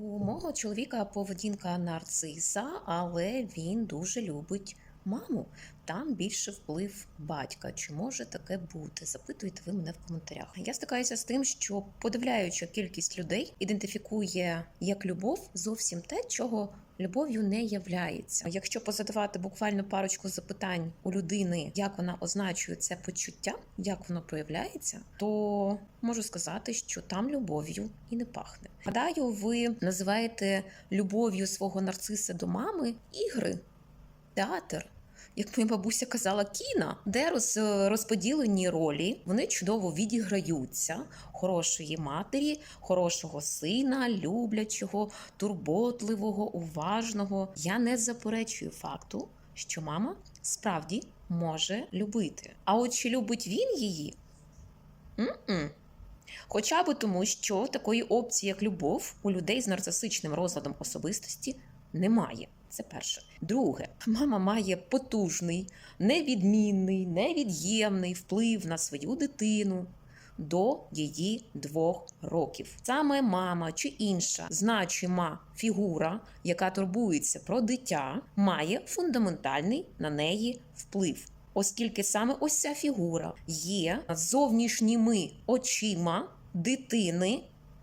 У мого чоловіка поведінка нарциса, але він дуже любить маму. Там більше вплив батька. Чи може таке бути? Запитуйте ви мене в коментарях. Я стикаюся з тим, що подивляюча кількість людей ідентифікує як любов зовсім те, чого любов'ю не являється. Якщо позадавати буквально парочку запитань у людини, як вона означує це почуття, як воно проявляється, то можу сказати, що там любов'ю і не пахне. Гадаю, ви називаєте любов'ю свого нарциса до мами ігри, театр. Як моя бабуся казала, кіно, де роз, розподілені ролі, вони чудово відіграються хорошої матері, хорошого сина, люблячого, турботливого, уважного. Я не заперечую факту, що мама справді може любити. А от чи любить він її? М-м. Хоча би тому, що такої опції, як любов, у людей з нарцисичним розладом особистості немає. Це перше. Друге, мама має потужний, невідмінний, невід'ємний вплив на свою дитину до її двох років. Саме мама чи інша значима фігура, яка турбується про дитя, має фундаментальний на неї вплив. Оскільки саме ось ця фігура є зовнішніми очима дитини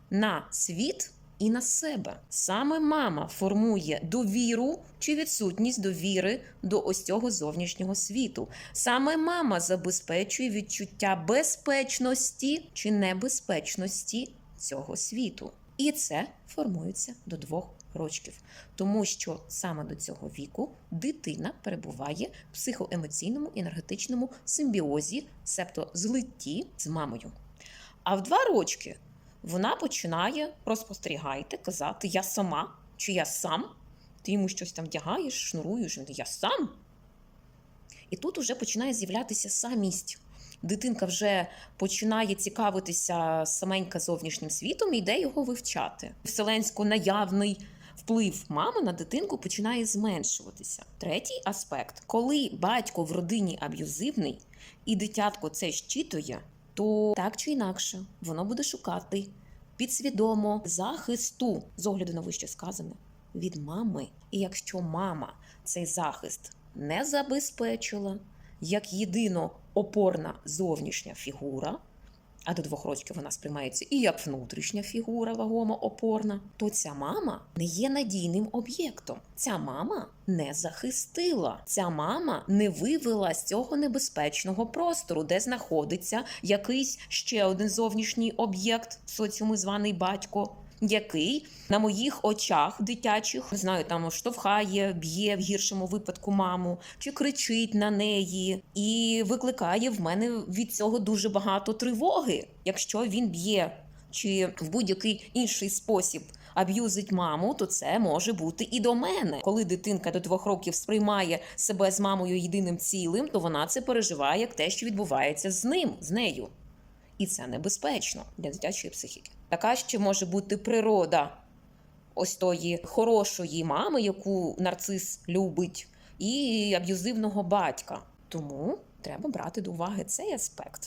на світ і на себе. Саме мама формує довіру чи відсутність довіри до ось цього зовнішнього світу. Саме мама забезпечує відчуття безпечності чи небезпечності цього світу. І це формується до двох рочків, тому що саме до цього віку дитина перебуває в психоемоційному енергетичному симбіозі, себто злитті з мамою. А в два рочки вона починає розпостерігайте, казати Я сама чи я сам. Ти йому щось там вдягаєш, шнуруєш, я сам. І тут уже починає з'являтися самість. Дитинка вже починає цікавитися саменька зовнішнім світом і йде його вивчати. Вселенсько наявний вплив мами на дитинку починає зменшуватися. Третій аспект: коли батько в родині аб'юзивний і дитятко це щитує, то так чи інакше воно буде шукати підсвідомо захисту з огляду на вище сказане від мами. І якщо мама цей захист не забезпечила як єдино опорна зовнішня фігура, а до двох років вона сприймається і як внутрішня фігура вагома опорна, то ця мама не є надійним об'єктом. Ця мама не захистила. Ця мама не вивела з цього небезпечного простору, де знаходиться якийсь ще один зовнішній об'єкт, соціуми званий батько. Який на моїх очах дитячих не знаю, там штовхає, б'є в гіршому випадку маму, чи кричить на неї, і викликає в мене від цього дуже багато тривоги, якщо він б'є чи в будь-який інший спосіб аб'юзить маму, то це може бути і до мене. Коли дитинка до двох років сприймає себе з мамою єдиним цілим, то вона це переживає як те, що відбувається з ним, з нею. І це небезпечно для дитячої психіки. Така ще може бути природа ось тої хорошої мами, яку нарцис любить, і аб'юзивного батька. Тому треба брати до уваги цей аспект.